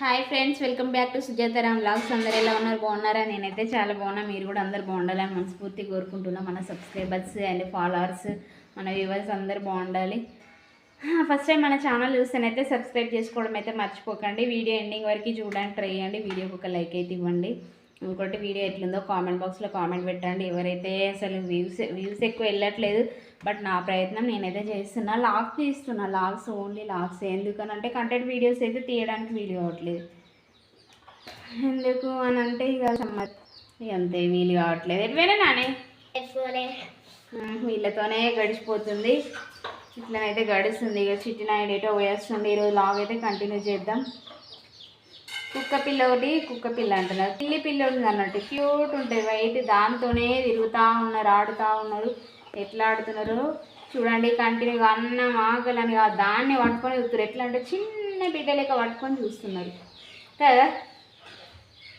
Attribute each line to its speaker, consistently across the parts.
Speaker 1: Hi friends welcome back to Sujatha Ram blogs అందరు ఎలా ఉన్నారు? బాగున్నారా? నేనైతే చాలా బాగున్నా. మీరు కూడా అందరు బాగుండాలని మనస్ఫూర్తి కోరుకుంటున్నా. మన సబ్స్క్రైబర్స్ అండ్ ఫాలోవర్స్ మన వ్యూవర్స్ అందరు బాగుండాలి. ఫస్ట్ టైం మన ఛానల్ చూస్తేనైతే సబ్స్క్రైబ్ చేసుకోవడం అయితే మర్చిపోకండి. వీడియో ఎండింగ్ వరకు చూడడానికి ట్రై చేయండి. వీడియోకి ఒక లైక్ అయితే ఇవ్వండి. ఇంకోటి వీడియో ఎట్లుందో కామెంట్ బాక్స్లో కామెంట్ పెట్టండి. ఎవరైతే అసలు వ్యూస్ వ్యూస్ ఎక్కువ వెళ్ళట్లేదు బట్ నా ప్రయత్నం నేనైతే చేస్తున్నా. లాగ్ తీస్తున్నా. లాగ్స్ ఓన్లీ లాగ్స్ ఎందుకనంటే కంటెంట్ వీడియోస్ అయితే తీయడానికి వీలు కావట్లేదు. ఎందుకు అని అంటే ఇక అంతే వీలు కావట్లేదు. ఎటువైనా నానే? వీళ్ళతోనే గడిచిపోతుంది. ఇట్లనైతే గడుస్తుంది. ఇక చిట్టి నాయుడు ఏటో వేస్తుంది ఈరోజు లాగ్ అయితే కంటిన్యూ చేద్దాం. కుక్క పిల్ల ఒకటి కుక్క పిల్ల అంటున్నారు. పిల్లి పిల్ల ఉంది అన్నట్టు. క్యూట్ ఉంటుంది. వైట్ దాంతోనే తిరుగుతూ ఉన్నారు ఆడుతూ ఉన్నారు. ఎట్లా ఆడుతున్నారు? చూడండి కంటిన్యూగా అన్నం ఆకలని కాదు దాన్ని పట్టుకొని చూస్తారు ఎట్లా అంటే చిన్న బిడ్డ లెక్క పట్టుకొని చూస్తున్నారు. కదా?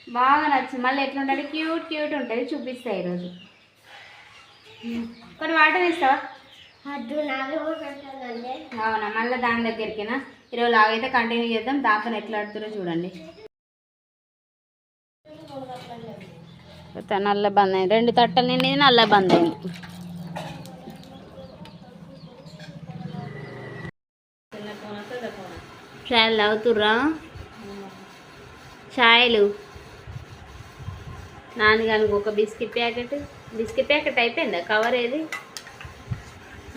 Speaker 1: బాగా నచ్చింది. మళ్ళీ ఎట్లా ఉంటుంది? క్యూట్ క్యూట్ ఉంటుంది. చూపిస్తా ఈరోజు. కొన్ని వాటర్ ఇస్తావా అవునా? మళ్ళీ దాని దగ్గరికినా? ఈరోజు లాగైతే కంటిన్యూ చేద్దాం. దాంతో ఎట్లా ఆడుతారో చూడండి. నల్ల బంద్ రెండు తట్టలు నిండి నల్ల బంద్ అయింది చాయలు. తాగుతుర్రా ఛాయలు నాన్నగానికి ఒక బిస్కెట్ ప్యాకెట్. బిస్కెట్ ప్యాకెట్ అయిపోయిందా? కవర్ ఏది?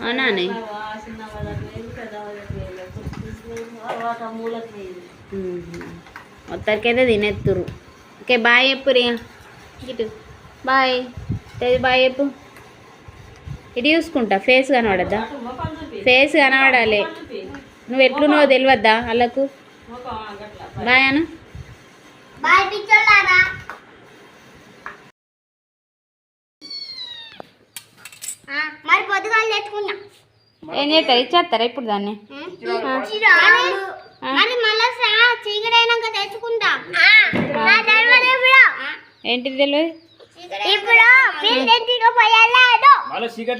Speaker 1: అవునానే మొత్తానికైతే తినేత్తురు ఓకే బాయ్ చెప్పు ఇటు. బాయ్. తెది బాయ్ చెప్పు. ఇటు చూసుకుంటా. ఫేస్ కనబడద్దా? ఫేస్ కనబడాలి. నువ్వు ఎట్లున్నావో తెలియద్దా వాళ్ళకు బాయ్ అను.
Speaker 2: బాయ్ పిచ్చోళ్ళారా? మరి పొద్దుగాలు తెచ్చుకున్నా.
Speaker 1: ఏం చేస్తారు? ఇచ్చేస్తారా ఇప్పుడు దాన్ని?
Speaker 2: మరి మళ్ళా చీకటి అయినాక తెచ్చుకుంటా.
Speaker 1: ఏంటిది తెలియదు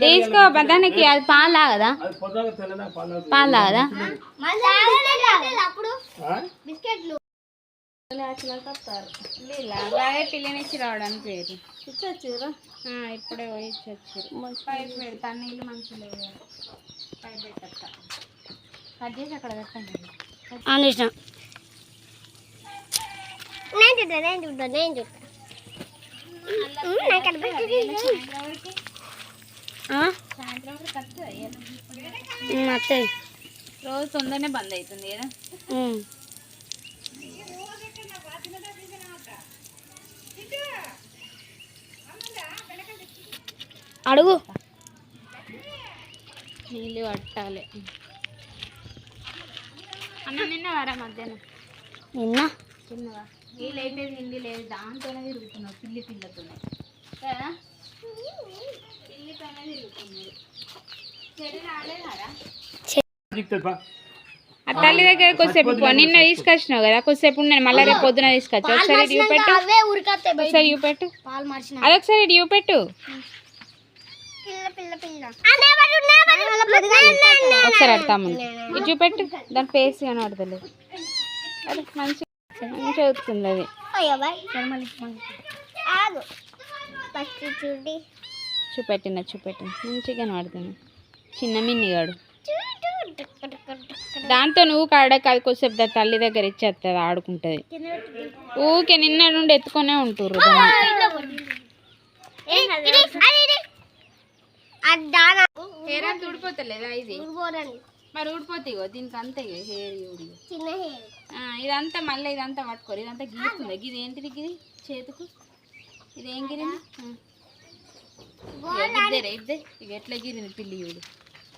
Speaker 1: తీసుకో దానికి అది పాలు
Speaker 3: పళ్ళు
Speaker 1: పాలు అలాగే పిల్లనిచ్చి రావడానికి పేరు ఇచ్చొచ్చారు? ఇప్పుడే పోయి ఇచ్చొచ్చారు. పైపు పెడతా నీళ్ళు మంచిగా లేవు పైపు పెట్టేస్తా కట్ చేసి అక్కడ పెట్టండి.
Speaker 2: నేను చూద్దా నేను చూద్దా నేను చూద్దా అత్తయ్య
Speaker 1: రోజు తొందరనే బంద్ అవుతుంది కదా
Speaker 2: అడుగు.
Speaker 1: నీళ్ళు పట్టాలి. అన్న నిన్న వారా మధ్యాహ్నం?
Speaker 2: నిన్న?
Speaker 1: చిన్నవా వీళ్ళైతే నిండి లేదు. దాంతోనే తిరుగుతున్నావు పిల్లి పిల్లతోనే. కదా? పిల్లితోనే తిరుగుతున్నారు చెడు రాలేదారా. ఆ తల్లి దగ్గర కొద్దిసేపు. నిన్న తీసుకొచ్చినావు కదా కొద్దిసేపు నేను మళ్ళీ రేపు పొద్దున తీసుకొచ్చా. ఒకసారి ఇటు
Speaker 2: బయట
Speaker 1: ఒకసారి అదొకసారి ఇటు చూపెట్టు.
Speaker 2: పిల్ల పిల్ల పిల్ల.
Speaker 1: ఒకసారి అడతాము. ఇటు చూపెట్టు. దాని ఫేస్ కనబడతలేదు అదే మంచి అది
Speaker 2: ఆగు. ఫస్ట్ చూడి.
Speaker 1: చూపెట్టిన చూపెట్టిన. మంచిగా కనబడుతుంది. చిన్న మిన్నిగాడు. దాంతో నువ్వు కాడక అది కొద్దిసేపు దా తల్లి దగ్గర ఇచ్చేస్తుంది ఆడుకుంటుంది. ఊకే నిన్న నుండి ఎత్తుకొనే అంతా ఊడిపోతలేదా ఇది మరి ఊడిపోతే ఇగో దీనికి అంతే ఇగో హెయిర్ ఊడి
Speaker 2: చిన్న హెయిర్.
Speaker 1: ఇదంతా మళ్ళీ ఇదంతా పట్టుకోరు ఇదంతా గీస్తుంది ఇది ఏంటిది గిది? చేతుకు? ఇది ఏం గిరింది ఇద్దరే ఇద్దే. ఇక ఎట్లా గిరింది పిల్లి చూడు.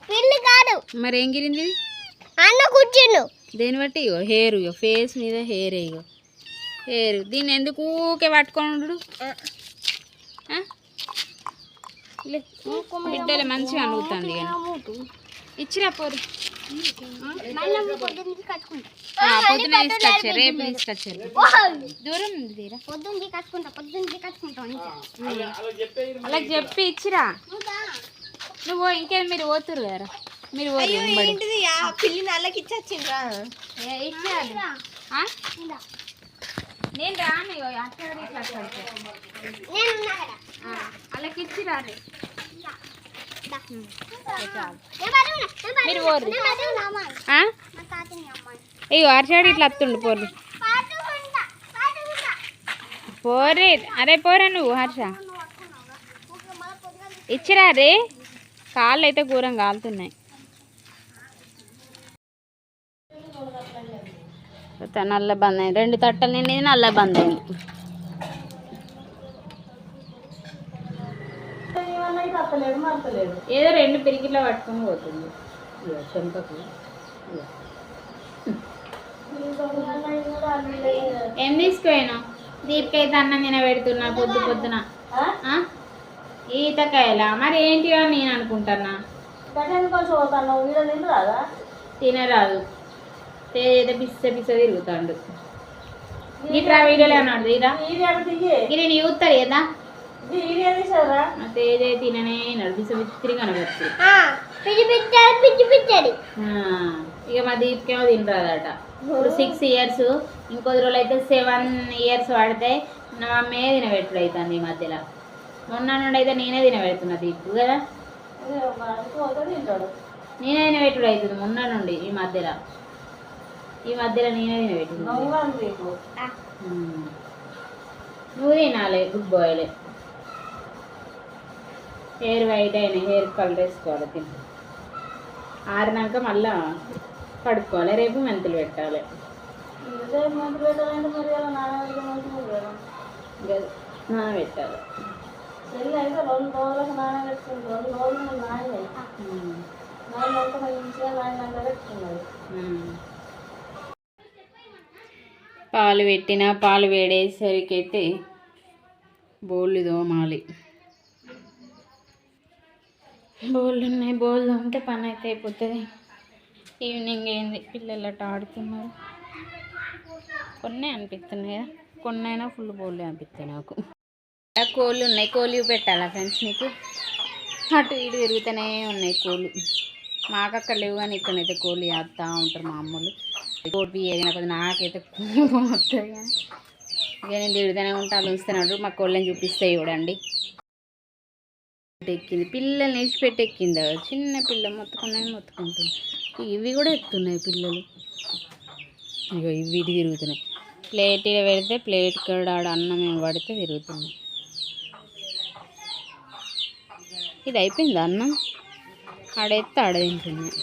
Speaker 2: పిల్లి కాదు.
Speaker 1: మరి ఏం గిరింది
Speaker 2: అన్న కూర్చుండు
Speaker 1: దేని బట్టి ఇగో? హెయిర్ ఇగో. ఫేస్ మీద హెయిర్ ఇగో. హెయిర్. దీన్ని ఎందుకు ఊకే పట్టుకొని ఉండు బిడ్డలు మంచిగా అనుగుతుంది ఇచ్చిరా పోరు. పొద్దున తీసుకొచ్చారు రేపు తీసుకొచ్చారు దూరం ఉంది తీరా.
Speaker 2: పొద్దున్న కట్టుకుంటా పొద్దున్న కట్టుకుంటా
Speaker 1: అలా చెప్పి ఇచ్చిరా. నువ్వు? ఇంకేం మీరు పోతురు కదా. మీరు పోరు, ఎంబడి.
Speaker 2: ఏంటిది? ఆ పిల్లి నల్లకి ఇచ్చొచ్చిండ్రా?
Speaker 1: నేను రాను అక్కడ ఇట్లా అక్కడికి. మీరు పోరు ఇగో అరిచాడు ఇట్లా వస్తుండు పోరు పోరే అరే పోరా నువ్వు హర్ష. ఇచ్చిరా రే. కాళ్ళు అయితే ఘోరం కాలుతున్నాయి. నల్ల బంద్ అయింది రెండు తట్టలు నిండి నల్ల బంద్ అయింది ఏదో రెండు పిరికిలో పట్టుకొని పోతుంది. చెంపకు. ఏం తీసుకుపోయినా దీపికైతే అన్నం తిన పెడుతున్నా పొద్దు పొద్దున. ఆ? ఈతకాయలా? మరి ఏంటి అని నేను అనుకుంటున్నా? తినరాదు? ఏదో పిస్స పిస్స తిరుగుతాడు. ఇట్లా వీడియోలో అన్నాడు ఇరా ఇది నేను చూస్తారు కదా కనబడుతుంది.
Speaker 2: పిచ్చి పిచ్చాడు పిచ్చి పిచ్చాడు.
Speaker 1: ఇక మా దీప్కేమో తినరాదట ఇప్పుడు సిక్స్ ఇయర్స్ ఇంకో రోజులు అయితే సెవెన్ ఇయర్స్ పడితే నా మమ్మీ తినబెట్టుడు అవుతుంది ఈ మధ్యలో? మొన్న నుండి అయితే నేనే తినబెడుతున్నా దీపు కదా? నేనే తినబెట్టుడు అవుతుంది మొన్న నుండి ఈ మధ్యలో. ఈ మధ్యలో నేనే తినబెట్టుకున్నా ఉమ్. నువ్వు తినాలి గుడ్ బాయ్లే హెయిర్ వైట్ అయిన హెయిర్ కలర్ వేసుకోవాలి తిని ఆరినాక మళ్ళా కడుక్కోవాలి. రేపు మెంతులు పెట్టాలి. నానబెట్టాలి. పాలు పెట్టిన పాలు వేడేసరికి అయితే బోళ్ళు తోమాలి బోళ్ళు ఉన్నాయి బోళ్ళు తోమితే పని అయితే అయిపోతుంది. ఈవినింగ్ అయింది పిల్లలు అట్ట ఆడుతున్నారు. కొన్ని అనిపిస్తున్నాయి? కదా కొన్ని అయినా ఫుల్ బోళ్ళు అనిపిస్తాయి నాకు. కోళ్ళు ఉన్నాయి కోళ్ళు పెట్టాలా ఫ్రెండ్స్ మీకు అటు ఇటు తిరుగుతూనే ఉన్నాయి కోళ్ళు. మాకు అక్కడ లేవు కానీ ఇక్కడైతే కోళ్ళు వేస్తూ ఉంటారు మా అమ్మలు కోటి ఏదైనా కొద్దిగా నాకైతే కోపం వస్తుంది కానీ. ఇక నేను తిరుగుతూనే ఉంటాను ఉంచుతున్నాడు మా కోళ్ళని చూపిస్తే చూడండి. ఎక్కింది పిల్లల్ని విడిచిపెట్టి ఎక్కింది చిన్న పిల్ల మొత్తుకున్నాయి మొత్తుకుంటుంది. ఇవి కూడా ఎక్కుతున్నాయి పిల్లలు. ఇగో ఇవి ఇటు తిరుగుతున్నాయి. ప్లేట్ పెడితే ప్లేట్ కూడా ఆడ అన్నం ఏమి పడితే తిరుగుతున్నాయి. ఇది అయిపోయింది అన్నం? ఆడెత్తే ఆడ తింటున్నాయి.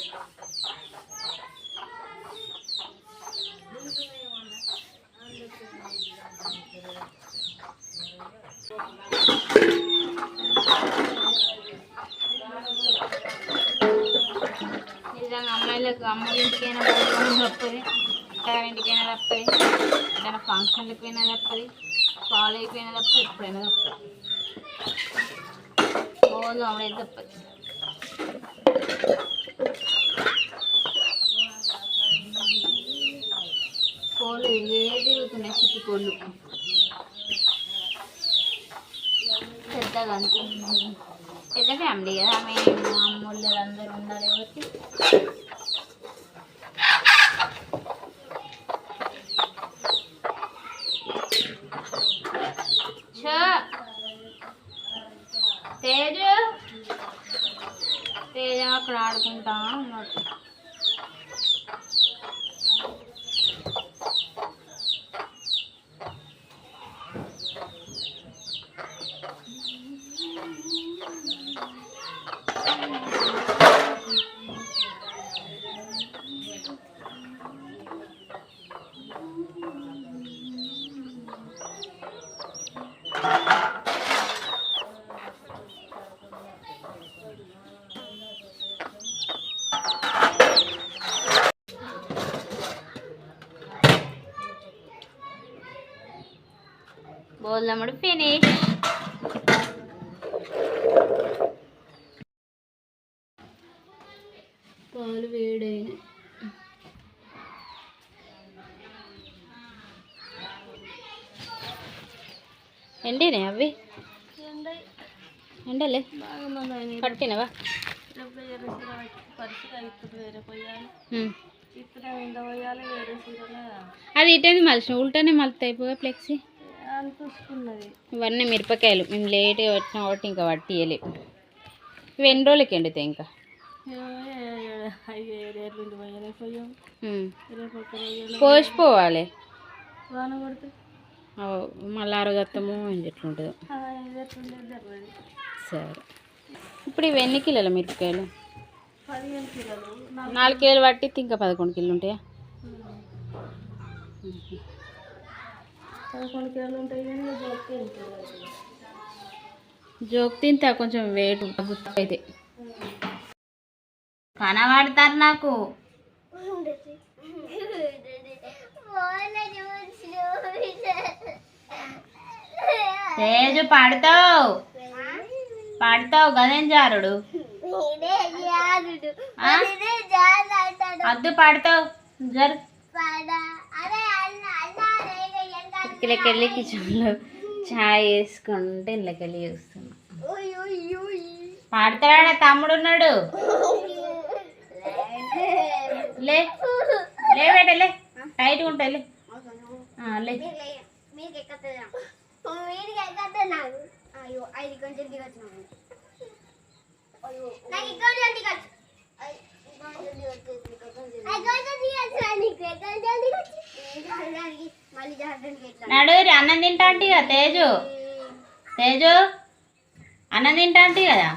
Speaker 1: నిజంగా అమ్మ ఇంటికైనా పోవడం తప్పది అత్తారింటికైనా తప్పది ఏదైనా ఫంక్షన్లకు అయినా తప్పది కాలేజీకి అయిపోయినా తప్పదు ఎప్పుడైనా తప్పదు రోజు అప్పుడైతే తప్పదు. కోళ్ళు ఏ తిరుగుతున్నాయి చిట్టి కోళ్ళు? పెద్దగా అనుకుంటున్నాను. పెద్ద ఫ్యామిలీ కదా మేము మా అమ్మోళ్ళు అందరూ ఉండాలి కాబట్టి. తేజ. తేజ అక్కడ ఆడుకుంటా ఉన్నట్టు బోల్దమ్ముడు ఫినిష్ పాలు వేడైనాయి ఎండినాయి అవి ఎండలే పట్టినవా
Speaker 2: ఉమ్.
Speaker 4: ఇక్కడ మీద పోయాలి వేరే సీరలో
Speaker 2: అది ఇటేంది మలిసిన ఉల్టానే మలుతాయి అయిపోయి ఫ్లెక్సీ
Speaker 4: అనిపిస్తున్నది
Speaker 2: ఇవన్నీ మిరపకాయలు. మేము లేట్గా వచ్చినా కాబట్టి ఇంకా పట్టియలే. ఇవి ఎన్ని రోజులకి ఎండుతాయి ఇంకా? ఓ, మళ్ళీ అరగత్తము ఎట్లుంటుందో సరే. ఇప్పుడు ఇవి ఎన్ని కిలోల మిరపకాయలు? నాలుగు కిలోలు పట్టిస్తే ఇంకా పదకొండు కిలోలు ఉంటాయా?
Speaker 4: పదకొండు కిలోలు ఉంటాయి కానీ జోక్కి ఉంటుంది
Speaker 2: జోక్ తింటే కొంచెం వెయిట్ అయితే. కనబడతారు నాకు. తేజు పడతావు. పడతావు గదేం జారుడు? అద్దు పడతావు. జరు. ఇక్కడికి వెళ్ళి కిచెన్లో ఛాయ్ వేసుకుంటే ఇళ్ళకి వెళ్ళి చూస్తున్నా. పాడతాడా తమ్ముడు ఉన్నాడు లే లే లే. టైట్గా ఉంటాయి లే. లే.
Speaker 4: కొంచెం
Speaker 2: నడు అన్నం తింటా అంటే కదా తేజు. తేజు అన్నం తింటా అంటే కదా?